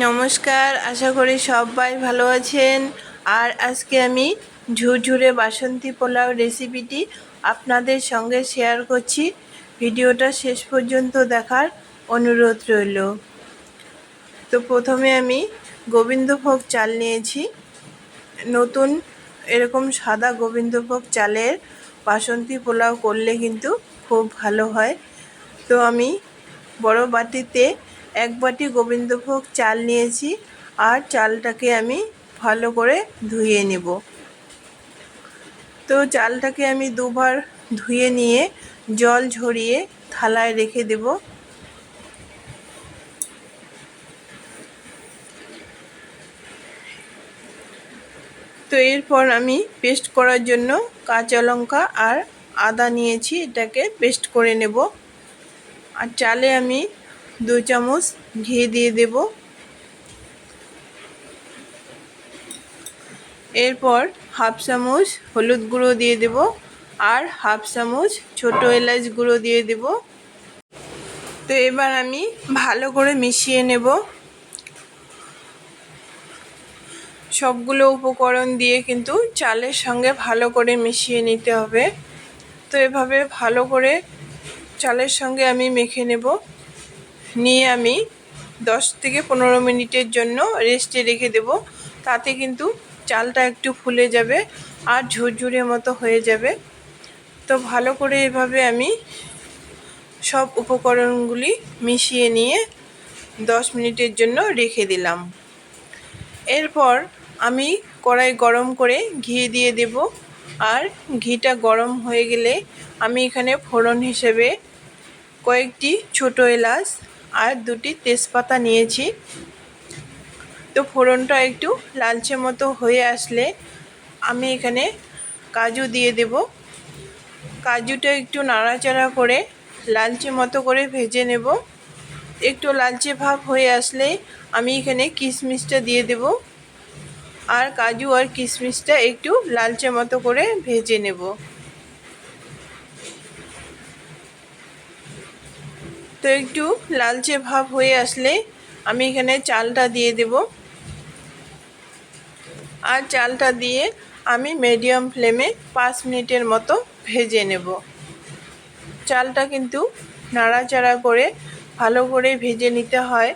নমস্কার, আশা করি সবাই ভালো আছেন। আর আজকে আমি ঝুরঝুরে বাসন্তী পোলাও রেসিপিটি আপনাদের সঙ্গে শেয়ার করছি। ভিডিওটা শেষ পর্যন্ত দেখার অনুরোধ রইল। তো প্রথমে আমি গোবিন্দভোগ চাল নিয়েছি। নতুন এরকম সাদা গোবিন্দভোগ চালের বাসন্তী পোলাও করলে কিন্তু খুব ভালো হয়। তো আমি বড় বাটিতে এক বাটি গোবিন্দভোগ চাল নিয়েছি আর চালটাকে আমি ভালো করে ধুয়ে নেব। তো চালটাকে আমি দুবার ধুয়ে নিয়ে জল ঝরিয়ে থালায় রেখে দেব। তো এরপর আমি পেস্ট করার জন্য কাঁচা লঙ্কা আর আদা নিয়েছি, এটাকে পেস্ট করে নেব। আর চালে আমি দু চামচ ঘি দিয়ে দেব। এরপর হাফ চামচ হলুদ গুঁড়ো দিয়ে দেব আর হাফ চামচ ছোটো এলাচ গুঁড়ো দিয়ে দেব। তো এবার আমি ভালো করে মিশিয়ে নেব। সবগুলো উপকরণ দিয়ে কিন্তু চালের সঙ্গে ভালো করে মিশিয়ে নিতে হবে। তো এভাবে ভালো করে চালের সঙ্গে আমি মেখে নেব। নিয়ে আমি দশ থেকে পনেরো মিনিটের জন্য রেস্টে রেখে দেব। তাতে কিন্তু চালটা একটু ফুলে যাবে আর ঝুরঝুরে মতো হয়ে যাবে। তো ভালো করে এভাবে আমি সব উপকরণগুলি মিশিয়ে নিয়ে দশ মিনিটের জন্য রেখে দিলাম। এরপর আমি কড়াই গরম করে ঘি দিয়ে দেব আর ঘিটা গরম হয়ে গেলে আমি এখানে ফোড়ন হিসেবে কয়েকটি ছোটো এলাচ আর দুটি তেজপাতা নিয়েছি। তো ফোড়নটা একটু লালচে মতো হয়ে আসলে আমি এখানে কাজু দিয়ে দেব। কাজুটা একটু নাড়াচাড়া করে লালচে মতো করে ভেজে নেব। একটু লালচে ভাব হয়ে আসলে আমি এখানে কিশমিশটা দিয়ে দেব। আর কাজু আর কিশমিশটা একটু লালচে মতো করে ভেজে নেব। তো একটু লালচে ভাব হয়ে আসলে আমি এখানে চালটা দিয়ে দেব। আর চালটা দিয়ে আমি মিডিয়াম ফ্লেমে পাঁচ মিনিটের মতো ভেজে নেব। চালটা কিন্তু নাড়াচাড়া করে ভালো করে ভেজে নিতে হয়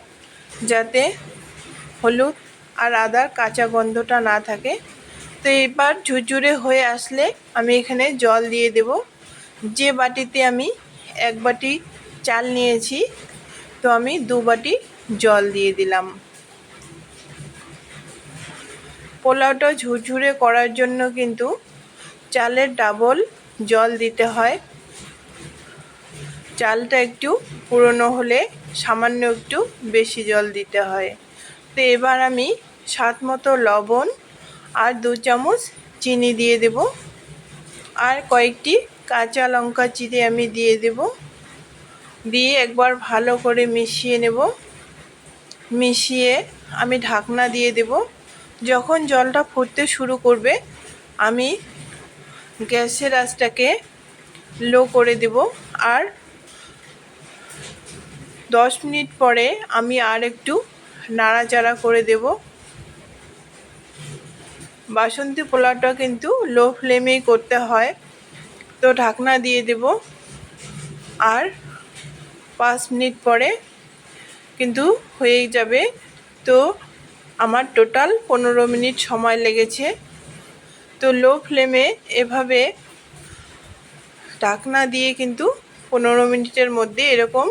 যাতে হলুদ আর আদার কাঁচা গন্ধটা না থাকে। তো এবার ঝুরঝুরে হয়ে আসলে আমি এখানে জল দিয়ে দেব। যে বাটিতে আমি এক বাটি চাল নিয়েছি। তো আমি দু বাটি জল দিয়ে দিলাম। পোলাওটা ঝুরঝুরে করার জন্য কিন্তু চালের ডাবল জল দিতে হয়। চালটা একটু পুরনো হলে সামান্য একটু বেশি জল দিতে হয়। তো এবার আমি স্বাদ মতো লবণ আর দু চামচ চিনি দিয়ে দেব। আর কয়েকটি কাঁচা লঙ্কা চিড়ে আমি দিয়ে দেব। দিয়ে একবার ভালো করে মিশিয়ে নেব। মিশিয়ে আমি ঢাকনা দিয়ে দেব। যখন জলটা ফুটতে শুরু করবে, আমি গ্যাসের আঁচটাকে লো করে দেব আর দশ মিনিট পরে আমি আর একটু নাড়াচাড়া করে দেব। বাসন্তী পোলাওটা কিন্তু লো ফ্লেমেই করতে হয়। তো ঢাকনা দিয়ে দেব আর পাঁচ মিনিট পরে কিন্তু হয়ে যাবে। তো আমার টোটাল পনেরো মিনিট সময় লেগেছে। তো লো ফ্লেমে এভাবে ঢাকনা দিয়ে কিন্তু পনেরো মিনিটের মধ্যে এরকম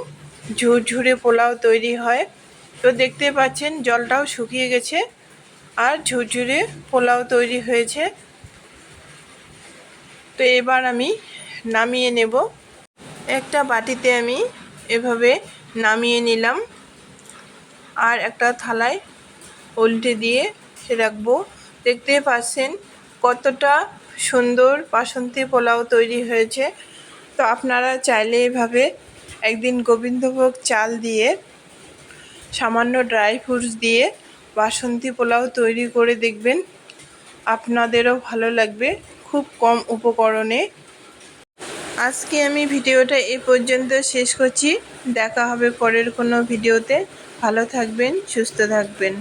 ঝুরঝুরে পোলাও তৈরি হয়। তো দেখতে পাচ্ছেন জলটাও শুকিয়ে গেছে আর ঝুরঝুরে পোলাও তৈরি হয়েছে। তো এবার আমি নামিয়ে নেব। একটা বাটিতে আমি এভাবে নামিয়ে নিলাম। আর একটা থালায় উল্টে দিয়ে রাখব। দেখতে পাচ্ছেন কতটা সুন্দর বাসন্তী পোলাও তৈরি হয়েছে। তো আপনারা চাইলে এভাবে একদিন গোবিন্দভোগ চাল দিয়ে, সামান্য ড্রাই ফ্রুটস দিয়ে বাসন্তী পোলাও তৈরি করে দেখবেন। আপনাদেরও ভালো লাগবে। খুব কম উপকরণে আজকে আমি ভিডিওটা এ পর্যন্ত শেষ করছি। দেখা হবে পরের কোনো ভিডিওতে। ভালো থাকবেন, সুস্থ থাকবেন।